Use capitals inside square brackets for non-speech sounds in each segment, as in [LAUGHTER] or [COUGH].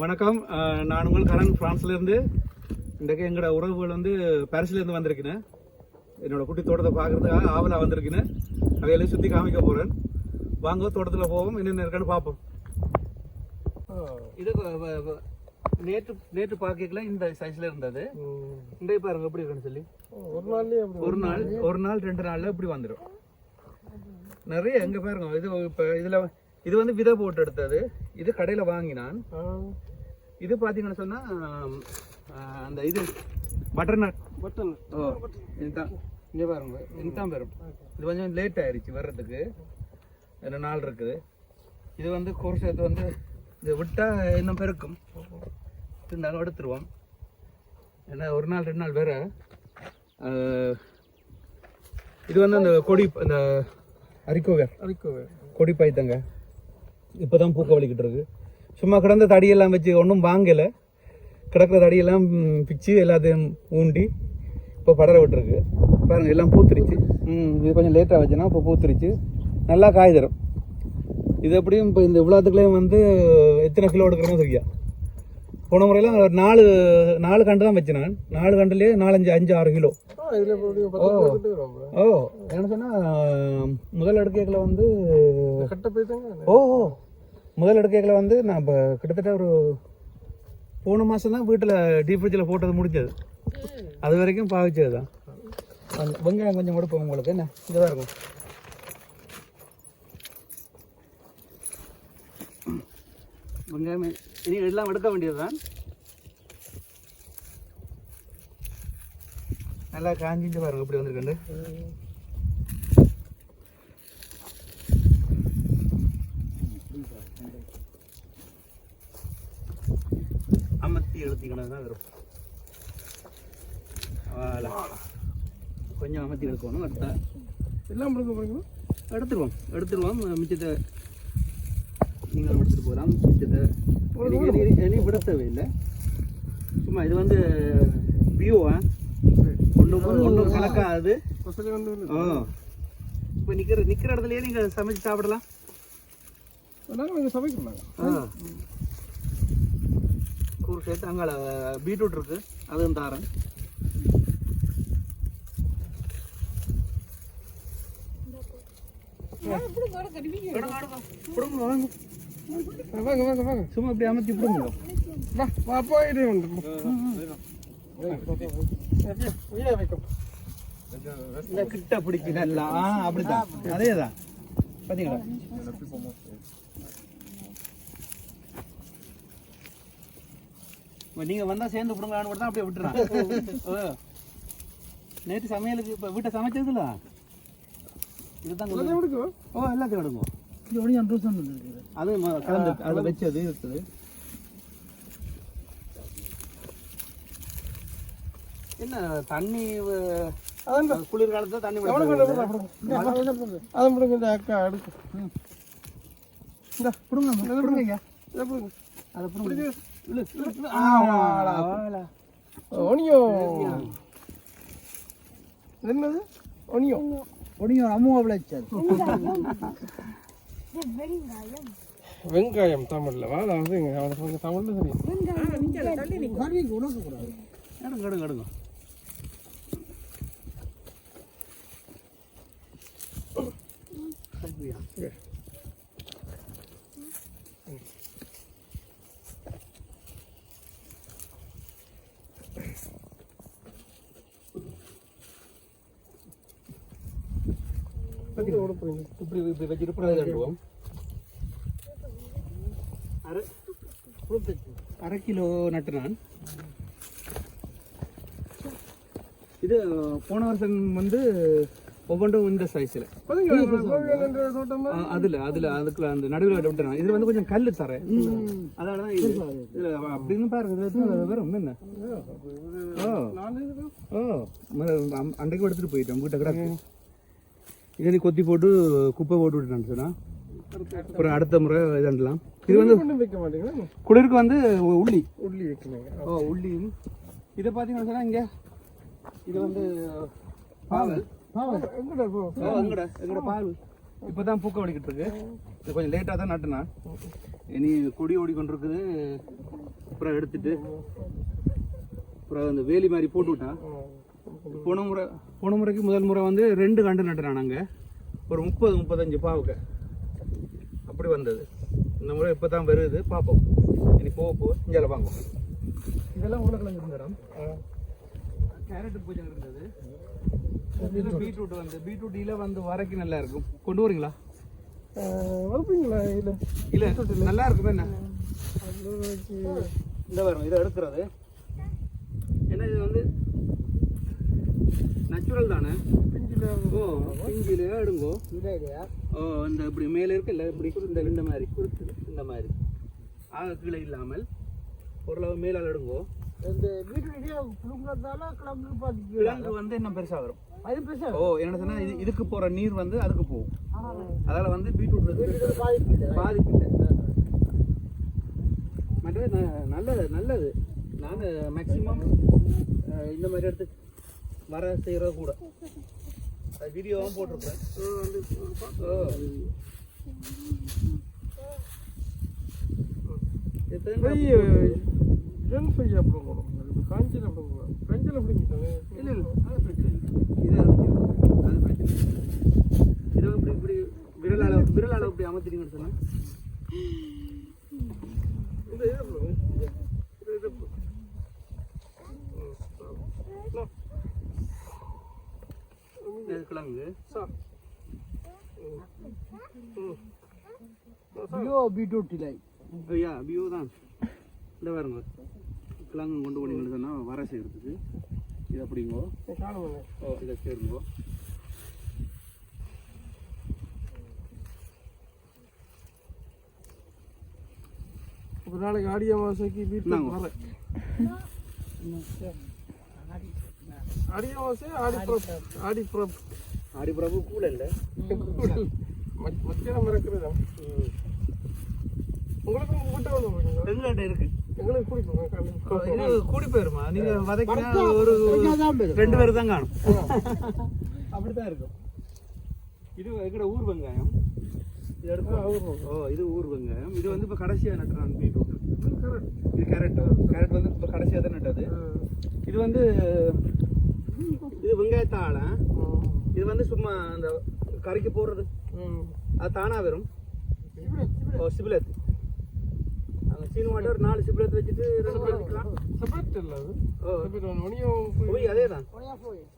வணக்கம். நான் உங்கள் கரண் பிரான்ஸ்ல இருந்து இன்றைக்கு எங்களோட உறவுகள் வந்து பாரிஸ்ல இருந்து வந்திருக்கிறேன் என்னோட குட்டி தோட்டத்தை பார்க்கறதுக்காக ஆவலா வந்திருக்கிறேன் அவையில சுத்தி காமிக்க போறேன். வாங்க தோட்டத்துல போவோம். என்னென்ன இருக்குன்னு பார்ப்போம். இது நேற்று நேற்று பார்க்கல இந்த சைஸ்ல இருந்தது. இன்றைய பாருங்க எப்படி இருக்குன்னு சொல்லி. ஒரு அப்படி ஒரு நாள் ஒரு நாள் ரெண்டு நாள்ல இப்படி வந்துடும் நிறைய எங்க பாருங்க இது இப்ப இதுல இது வந்து விதை போட்டு எடுத்தது. இது கடையில வாங்கினான். இது பாத்தீங்கன்னு சொன்னா ஆம், ஆ, அந்த இது பட்டர் நட் பட்டன் ஓ இதுதான். இங்க பாருங்க. இதுதான் வரும் இது கொஞ்சம் லேட் ஆயிடுச்சு வர்றதுக்கு. ரெண்டு நாள் இருக்குது. இது வந்து கோர்ஸ் வந்து இது விட்டா இன்னும் பெருக்கும். இருந்தாலும் எடுத்துருவோம். ஏன்னா ஒரு நாள் ரெண்டு நாள் வேற. இது வந்து அந்த கொடி அந்த அரிக்கோவேர் அரிக்கோவே. கொடி பாய்த்தங்க. இப்போதான் பூக்க வலிக்கிட்டு இருக்கு. சும்மா கிடந்த தடியெல்லாம் வச்சு ஒன்றும் வாங்கலை. கிடக்கிற தடியெல்லாம் பிச்சு எல்லாத்தையும் ஊண்டி இப்போ படர விட்டுருக்கு. பாருங்க எல்லாம் பூத்துருச்சு. ம் இது கொஞ்சம் லேட்டாக வச்சுன்னா இப்போ பூத்துருச்சு. நல்லா காய் தரும். இது எப்படியும் இப்போ இந்த இவ்வளோத்துக்குள்ளேயும் வந்து எத்தனை கிலோ எடுக்கிறோமோ தெரியா. போன முறையெல்லாம் ஒரு நாலு நாலு கண்டு தான் வச்சேன் நான். நாலு கண்டுலேயே நாலஞ்சு அஞ்சு ஆறு கிலோ. bro. ஓ என்ன சொன்னால் முதல் அடுக்கைகளை வந்து ஓ ஓ. முதல் எடுக்கைகளை வந்து நான் இப்போ கிட்டத்தட்ட ஒரு போன மாதம் தான் வீட்டில் டீப் ஃப்ரிட்ஜில் போட்டது முடிஞ்சது. அது வரைக்கும் பாவிச்சது தான். அந்த வெங்காயம் கொஞ்சம் கொடுப்போம் உங்களுக்கு. என்ன? இதுதான் இருக்கும். வெங்காயம் இனி எல்லாம் எடுக்க வேண்டியது தான் நல்லா காஞ்சிட்டு பாருங்க இப்படி வந்திருக்கண்டு அமர்த்தி எழுத்திக்கணும் தான் வரும். கொஞ்சம் அமர்த்தி எடுக்கணும் அடுத்த. எல்லாம் முழுக்க போறீங்களா? எடுத்துருவோம் எடுத்துருவோம். மிச்சத்தை நீங்கள் எடுத்துட்டு போகலாம். மிச்சத்தை இனி- விட தேவையில்லை. சும்மா இது வந்து வியூவா ஒன்றும் ஒன்றும் கலக்காது. ஓ இப்போ நிற்கிற நிற்கிற இடத்துலயே நீங்கள் சமைச்சு சாப்பிடலாம். நாங்க இங்க சமைக்கிறோம் ஆ. கூறு சேர்த்து அங்கே பீட்ரூட் இருக்கு. அதுவும் தாரேன் சும்மா இப்படி அமைச்சு பிடுங்க வா வா போயிட்டு கிட்ட பிடிச்சி நல்லா அப்படிதான். அதேதான். பாத்தீங்களா? நீங்க வந்தா சேர்ந்து பிடுங்கலான்னு கூட தான் அப்படியே விட்டுறான். [LAUGHS] ஓ. நேற்று சமையலுக்கு இப்ப வீட்டை சமைச்சதுல? இதுதான் எல்லாத்தையும் எடுக்கும் ஓ எல்லாத்தையும் எடுங்க அது கலந்து அது வச்சது இருக்குது. என்ன தண்ணி வ- அதான் குளிர் காலத்துல தண்ணி பிடிங்க? இந்த அக்கா எடுக்கும் அதை பிடுங்க. இழு, இழு, இழு. ஆ, வாடா. வாடா. ஒனியோ. என்னது? ஒனியோ. வெங்காயம். தமிழ்ல. வாடா வந்து அவனுக்கு தமிழ்ல தெரியும் எடுங்க, எடுங்க. சரியா? இதை விட போறீங்க இப்படி இப்படி வச்சுட்டு அப்புறம் இதை கிலோ போன வருஷம் வந்து ஒவ்வொன்றும் இந்த சைஸில் அதுல அதுல அதுக்குள்ள அந்த நடுவில் விட்டுறேன் இது வந்து கொஞ்சம் கல்லு தரேன் அதனால தான் இது இதுல அப்படின்னு பாருங்க வரும் என்ன ஓ ஓ அன்றைக்கு எடுத்துட்டு போயிட்டோம் வீட்டை கிடக்கு இதை நீ கொத்தி போட்டு குப்பை போட்டு விட்டுட்டான்னு அப்புறம் அடுத்த முறை இதண்டலாம் இது வந்து குளிருக்கு வந்து உள்ளி. உள்ளி வைக்கணுங்க. ஓ உள்ளியும் இதை பார்த்தீங்கன்னா சொன்னா இங்க இது வந்து பால். எங்கடா போ ஓ, எங்கடா எங்கட பால். இப்பதான் பூக்க வடிக்கிட்டு இருக்கு. இது கொஞ்சம் லேட்டாக தான் நட்டுனா. இனி கொடி ஓடிக்கொண்டிருக்குது. அப்புறம் எடுத்துட்டு அப்புறம் அந்த வேலி மாதிரி போட்டு விட்டா போன முறை போன முறைக்கு முதல் முறை வந்து ரெண்டு கண்டு நட்டுறான் நாங்கள் ஒரு முப்பது முப்பத்தஞ்சு பாவுக்கு. அப்படி வந்தது. இந்த முறை இப்போ தான் வருது. பார்ப்போம். இனி போக போக இங்கே வாங்குவோம். இதெல்லாம் உருளைக்கிழங்கு இருந்த இடம் கேரட் பூஜை இருந்தது. பீட்ரூட் வந்து பீட்ரூட் இல வந்து வரைக்கும் நல்லா இருக்கும். கொண்டு வரீங்களா? வளர்ப்பீங்களா இல்லை இல்ல நல்லா இருக்கும் என்ன? இந்த வரும் இதை எடுக்கிறது. ஏன்னா இது வந்து? நேச்சுரல் தானே? ஓ பிஞ்சில எடுங்கோ ஓ இந்த இப்படி மேலே இருக்குல்ல இப்படி இந்த இந்த மாதிரி. இந்த மாதிரி. ஆக கீழே இல்லாமல் ஓரளவு மேலால் எடுங்கோ இந்த கிழங்கு வந்து என்ன பெருசா வரும். அது பெருசா ஓ என்ன சொன்னா இது இதுக்கு போற நீர் வந்து அதுக்கு போகும். அதால வந்து பீட்ரூட் பாதிப்பு இல்லை. பாதிப்பு இல்லை. மற்றது நல்லது நல்லது. நான் மேக்ஸிமம் இந்த மாதிரி இடத்துக்கு வர செய்கிறது கூட. அது வீடியோவும் போட்டிருப்பேன். ஓ. இது தேங்காய் பெரிய ஜென் ஃப்ரை அப்படிங்க காஞ்சியில் கஞ்சியில் பிடிங்கிட்டாங்க இல்ல இல்ல. அது பிரச்சனை இல்லை. அது பிரச்சனை இது இப்படி இப்படி விரல் அளவு விரல் அளவு இப்படி அமர்த்திட்டீங்கன்னு சொன்னா இந்த. இது இது bro. இது கிழங்கு பியோ பீட்ரூட் இல்லை ஐயா பியூ தான் இந்த பாருங்க கிழங்கு கொண்டு போனீங்கன்னு சொன்னால் வர செய்கிறதுக்கு இது அப்படிங்கோ ஓ இதை சேருங்கோ ஒரு நாளைக்கு ஆடி அமாவாசைக்கு வீட்டில் இந்தாங்க. வரேன் ஆடி அமாவாசை ஆடி புறப்பு ஆடி புறப்பு ஆடி பிரபு கூட இல்லை மத்- மத்தியானம் மறக்கிறது. உங்களுக்கு கூட்ட வந்து எங்கள்கிட்ட இருக்கு. எங்களுக்கு இது கூடி போயிருமா? நீங்க வதக்கினா ஒரு ரெண்டு பேர் தான் காணும். [LAUGHS] அப்படித்தான் இருக்கும். இது எங்கட ஊர் வெங்காயம்? இது எடுத்து ஓ இது ஊர் வெங்காயம். இது வந்து இப்போ கடைசியாக நட்டுறான் பீட்ரூட். இது கேரட் கேரட் வந்து இப்போ கடைசியாக தான் நட்டது. இது வந்து இது வெங்காயத்தாழ இது வந்து சும்மா அந்த கறிக்கு போடுறது. அது தானா வரும் ஓ சிபிலத் அங்கே சீனு மாட்டை ஒரு நாலு சிபிலத் வச்சுட்டு ரெண்டு பேர் இல்லை அது. ஓ. போய் அதே தான்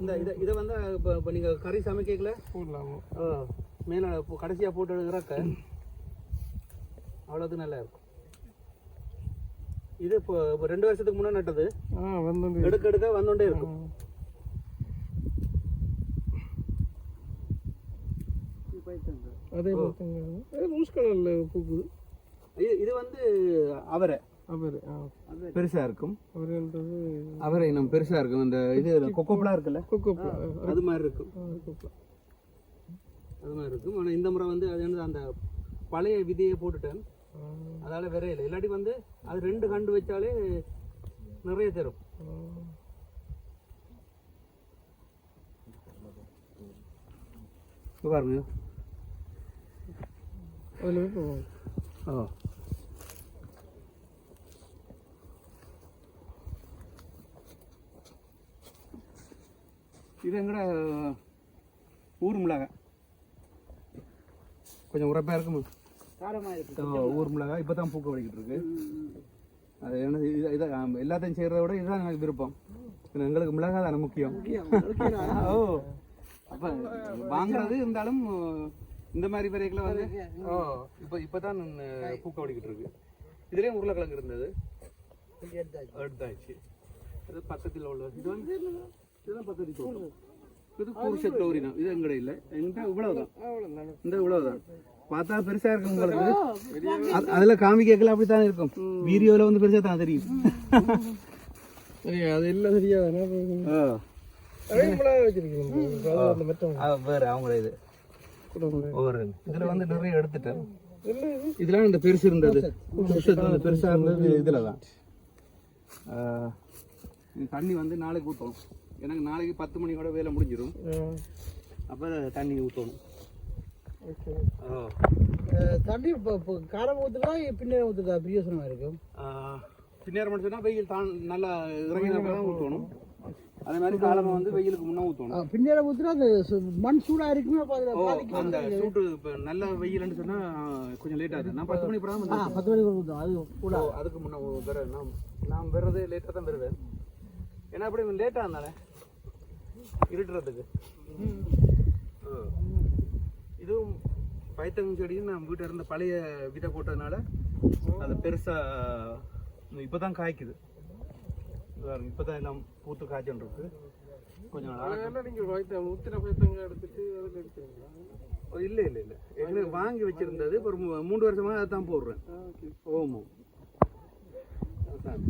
இந்த இதை இதை வந்து இப்போ இப்போ நீங்கள் கறி சமைக்கல? போடலாமா. ஓ மேலே கடைசியாக போட்டு எடுக்கிறக்க? அவ்வளோது நல்லா இருக்கும். இது இப்போ ரெண்டு வருஷத்துக்கு முன்னே நட்டது. எடுக்க எடுக்க வந்துட்டே இருக்கும். அதே பார்த்தீங்க அது மூஸ் கலரில் பூக்குது. இது இது வந்து அவரை. அவர் பெருசா இருக்கும். அவர்ன்றது அவரை இன்னும் பெருசா இருக்கும். இந்த இது கொக்கோப்பலா இருக்குல்ல? கொக்கோ அது மாதிரி இருக்கும். அது மாதிரி இருக்கும். ஆனால் இந்த முறை வந்து அது என்னது அந்த பழைய விதையை போட்டுட்டேன். அதால விரையில இல்லாட்டி வந்து அது ரெண்டு கண்டு வச்சாலே நிறைய தரும். பாருங்க. அதில் வைப்போம் ஓ இது எங்கட ஊர் மிளகாய் கொஞ்சம் உரப்பா இருக்குமா. ஊர் மிளகாய் இப்போ தான் பூக்க வலிக்கிட்டு இருக்கு. அது என்ன இது இதை எல்லாத்தையும் செய்கிறத விட இதுதான் எனக்கு விருப்பம். எங்களுக்கு மிளகாய் தானே முக்கியம். ஓ. அப்போ வாங்குறது இருந்தாலும் இந்த மாதிரி விரைகளை வந்து ஓ இப்போ இப்போ தான் பூக்க வலிக்கிட்டு இருக்கு. இதுலேயும் உருளைக்கிழங்கு இருந்தது. எடுத்தாச்சு. இது பக்கத்தில் உள்ள இது வந்து இதுதான் பக்கத்து தோட்டம். இது குருஷத் தோரினா இது எங்கட இல்லை. எங்கிட்ட இவ்வளவுதான். இந்த இவ்வளவுதான். பார்த்தா பெருசா இருக்கும் உங்களுக்கு. அது- அதுல காமிக்கல அப்படித்தான் இருக்கும். வீடியோல வந்து பெருசா தான் தெரியும். சரி அது மெத்தம் ஆ, வேற அவங்கள இது. ஒவ்வொரு இதுல வந்து நிறைய எடுத்துட்டேன். இதெல்லாம் இந்த பெருசு இருந்தது. குருஷத்துல இந்த பெருசா இருந்தது இதுல தான். தண்ணி வந்து நாளைக்கு ஊற்றணும். எனக்கு நாளைக்கு பத்து மணியோட வேலை முடிஞ்சிடும். அப்போ தண்ணி ஊற்றணும். தண்ணி இப்போ இப்போ காரம் ஊற்றுக்கா பின்னேரம் ஊற்றுக்கா பிரியோசனமாக இருக்கும். பின்னேரம் மட்டும் வெயில் தான் நல்லா இறங்கினா தான் ஊற்றணும். அதே மாதிரி காலமாக வந்து வெயிலுக்கு முன்னே ஊற்றணும் பின்னேரம் ஊற்றுனா அந்த சு- மண் சூடாக இருக்குமே அந்த சூட்டு இப்போ நல்ல வெயில்னு சொன்னா கொஞ்சம் லேட் ஆகுது நான் பத்து மணி பிறகு பத்து மணிக்கு ஊற்றும் அது கூட. அதுக்கு முன்னே வேற நான் நான் வர்றது லேட்டாக தான் வருவேன். ஏன்னா அப்படி லேட்டாக இருந்தானே? இருட்டுறதுக்கு. இதுவும் பயத்தங்க செடியும் நான் வீட்டில் இருந்த பழைய விதை போட்டதுனால அது பெருசாக இப்போ தான் காய்க்குது. இப்போ தான் எல்லாம் பூத்து காய்ச்சல் இருக்கு. கொஞ்சம் நாள் அதெல்லாம் நீங்கள் வைத்த முத்திர பயத்தங்க எடுத்துட்டு அதில் எடுத்துருங்களா இல்லை இல்லை இல்லை. எங்களுக்கு வாங்கி வச்சிருந்தது ஒரு மூன்று வருஷமாக அதை தான் போடுறேன். அதான்.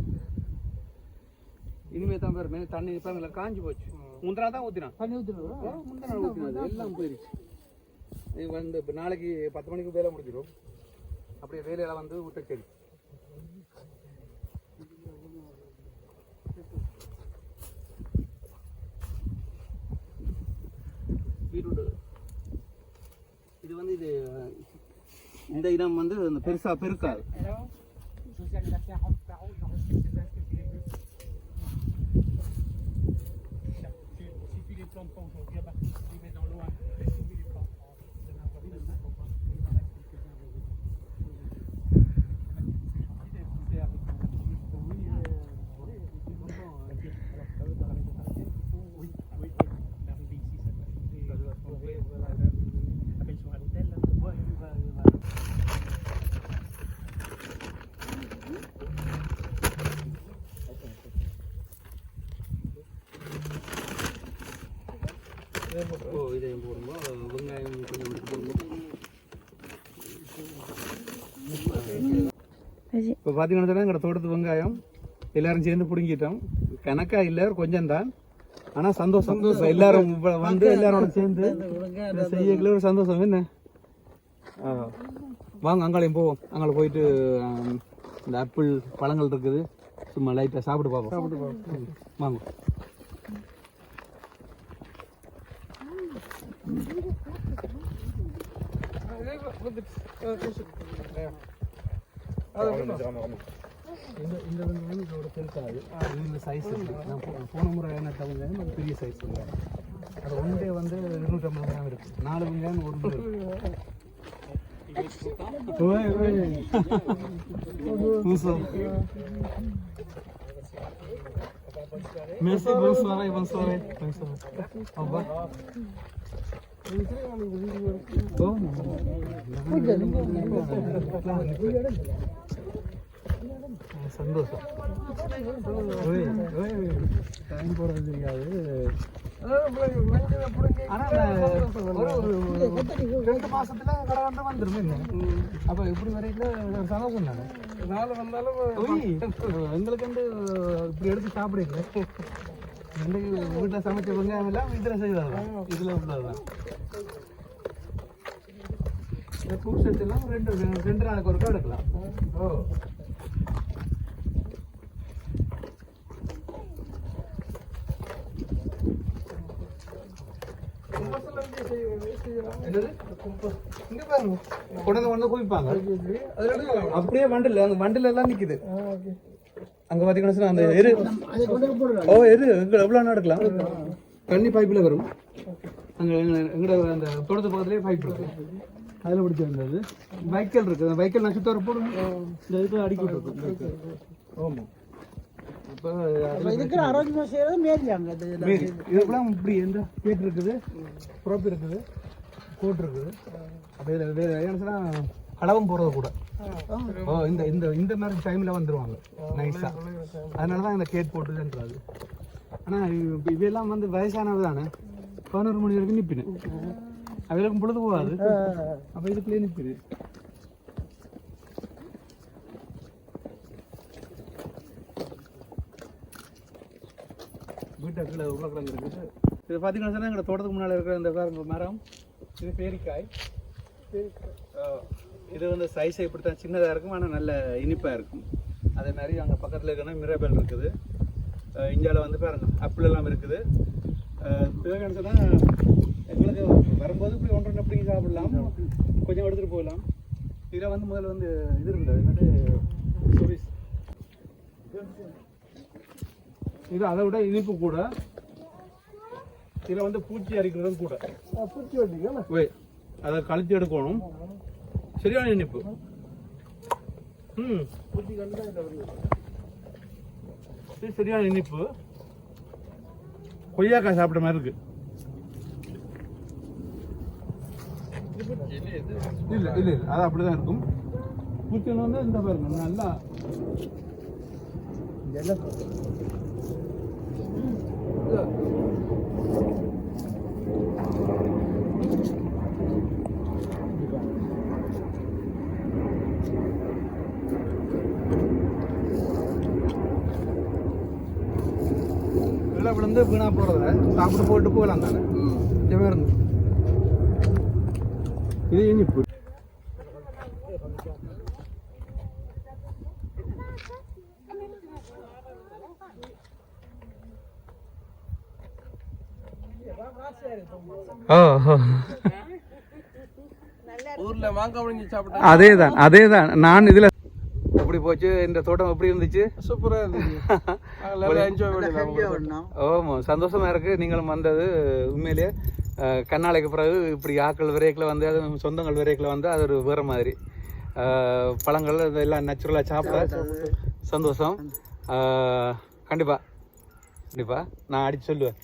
இனிமே தான் பாரு மே- தண்ணி பாருங்களா காஞ்சி போச்சு. முந்தினா தான் ஊற்றினான் தண்ணி ஊற்றுருவோம் முந்தின ஊற்றினது எல்லாம் போயிருச்சு. இது வந்து இப்போ நாளைக்கு பத்து மணிக்கு வேலை முடிஞ்சிடும். அப்படியே வேலையில வந்து ஊற்ற செடி பீட்ரூட் இது வந்து இது இந்த இடம் வந்து அந்த பெருசா பெருக்காது. இப்போ பார்த்தீங்கன்னா எங்களோட தோட்டத்து வெங்காயம் எல்லாரும் சேர்ந்து பிடுங்கிட்டோம் கணக்கா இல்லை கொஞ்சம் தான் ஆனால் சந்தோஷம் இப்ப எல்லாரும் வந்து எல்லாரோட சேர்ந்து செய்யக்குள்ள ஒரு சந்தோஷம் என்ன. வாங்க அங்காளையும் போவோம் அங்கால போயிட்டு இந்த ஆப்பிள் பழங்கள் இருக்குது சும்மா லைட்டாக சாப்பிட்டு பார்ப்போம் சாப்பிட்டு பார்ப்போம் வாங்க இந்த இந்த வந்து வந்து இதோட பெருசாது இது இந்த சைஸ் நான் போ- போன முறை என்ன தவிர அது பெரிய சைஸ் அது ஒன்றே வந்து இருநூற்றம்பது கிராம் இருக்கு. நாலு வெங்காயம் ஒரு. Merci. Au revoir. Oh, சந்தோஷம். டைம் போறது தெரியாது. ரெண்டு மாசத்துல கடை வந்துரும் என்ன? அப்ப இப்படி வரைக்கும் சந்தோஷம் தானே? நாலு வந்தாலும் எங்களுக்கு வந்து இப்படி எடுத்து சாப்பிடுங்க. இன்னைக்கு வீட்டில் சமைச்ச வெங்காயம் எல்லாம் இதில் செய்தாதான் இதில் உள்ளதுதான். இந்த ரெண்டு ரெண்டு நாளைக்கு ஒருக்கா எடுக்கலாம். ஓ கும்பத்தில் இங்கே செய்யறது செய்யலாம் என்னது இங்க பாருங்க கொண்டு வந்து கொண்டு குவிப்பாங்க அதில் எடுக்கலாம் அப்படியே வண்டில் அந்த வண்டில எல்லாம் நிக்குது. அங்க பாத்தீங்கன்னா அந்த எரு. ஓ எரு. எவ்வளவு நாள் எடுக்கலாம் தண்ணி பைப்ல வரும். அங்க எங்க எங்கட அந்த தோட்டத்து பக்கத்துலயே பைப் இருக்கு. அதுல பிடிச்சி வந்தது. வைக்கல் இருக்கு. அந்த வைக்கல் நட்சத்திர போடுங்க இந்த இதுக்கு அடிக்கி இருக்கு. ஆமா. இதுக்கு அரேஞ்ச்மெண்ட் செய்கிறது மேரியாங்க இதுக்கெல்லாம் இப்படி எந்த கேட் இருக்குது? ப்ரோப் இருக்குது. கோட் இருக்குது. அப்போ இதில் சொன்னால் அளவும் போகிறது கூட. இந்த இந்த இந்த மாதிரி டைமில் வந்துருவாங்க. நைஸாக அதனால தான் இந்த கேட் போட்டுன்றது ஆனால் இவையெல்லாம் வந்து வயசானது தானே? பதினோரு மணி வரைக்கும் நிற்பினேன் அவைகளுக்கும் பொழுது போகாது அப்போ இதுக்குள்ளே நிற்குது வீட்டுக்குள்ள உருளைக்கிழங்கு இருக்குது. இது பார்த்தீங்கன்னா சொன்னால் எங்களோட தோட்டத்துக்கு முன்னால் இருக்கிற இந்த பாருங்க மரம். இது பேரிக்காய். இது வந்து சைஸ் இப்படி தான் சின்னதாக இருக்கும் ஆனால் நல்ல இனிப்பாக இருக்கும். அதே மாதிரி அங்கே பக்கத்தில் இருக்கிற மிரபல் இருக்குது. இந்தியாவில் வந்து பாருங்கள் அப்பிள் எல்லாம் இருக்குது. தேவையான சொன்னால் எங்களுக்கு வரும்போது இப்படி ஒன்றரை எப்படி சாப்பிடலாம். கொஞ்சம் எடுத்துட்டு போகலாம். இதில் வந்து முதல்ல வந்து இது இருந்தது என்னது? சுவிஸ் இது அதை விட இனிப்பு கூட. இதில் வந்து பூச்சி அரிக்கிறதும் கூட. பூச்சி வண்டிங்க வே அதை கழிச்சு எடுக்கணும். சரியான இனிப்பு. ம். பூச்சி இது சரியான இனிப்பு. கொய்யாக்காய் சாப்பிட்ட மாதிரி இருக்கு. இல்ல இல்ல அது அப்படிதான் இருக்கும். பூச்சன் வந்து இந்த பாருங்க நல்லா. இதெல்லாம் விழுந்து வீணா போறத சாப்பிட்டு போட்டு போகலாம் தானே. மாதிரி இருந்து இது இனிப்பு. ஊர்ல மாங்காய் முடிஞ்சு சாப்பிட்டா அதே தான் அதே தான் நான் இதுல எப்படி போச்சு? இந்த தோட்டம் எப்படி இருந்துச்சு? சூப்பரா இருந்துச்சு. ஓமா சந்தோஷமா இருக்கு. நீங்களும் வந்தது உண்மையிலேயே. கண்ணாலைக்கு பிறகு இப்படி ஆக்கள் விரைக்கில் வந்து அது சொந்தங்கள் விரைக்கில் வந்து அது ஒரு வேற மாதிரி. பழங்கள் எல்லாம் நேச்சுரலாக சாப்பிட சந்தோஷம். அஹ், கண்டிப்பா. கண்டிப்பா. நான் அடிச்சு சொல்லுவேன்.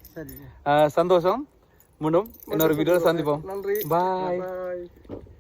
சந்தோஷம். மீண்டும் இன்னொரு வீடியோவில் சந்திப்போம். நன்றி. பாய் பாய்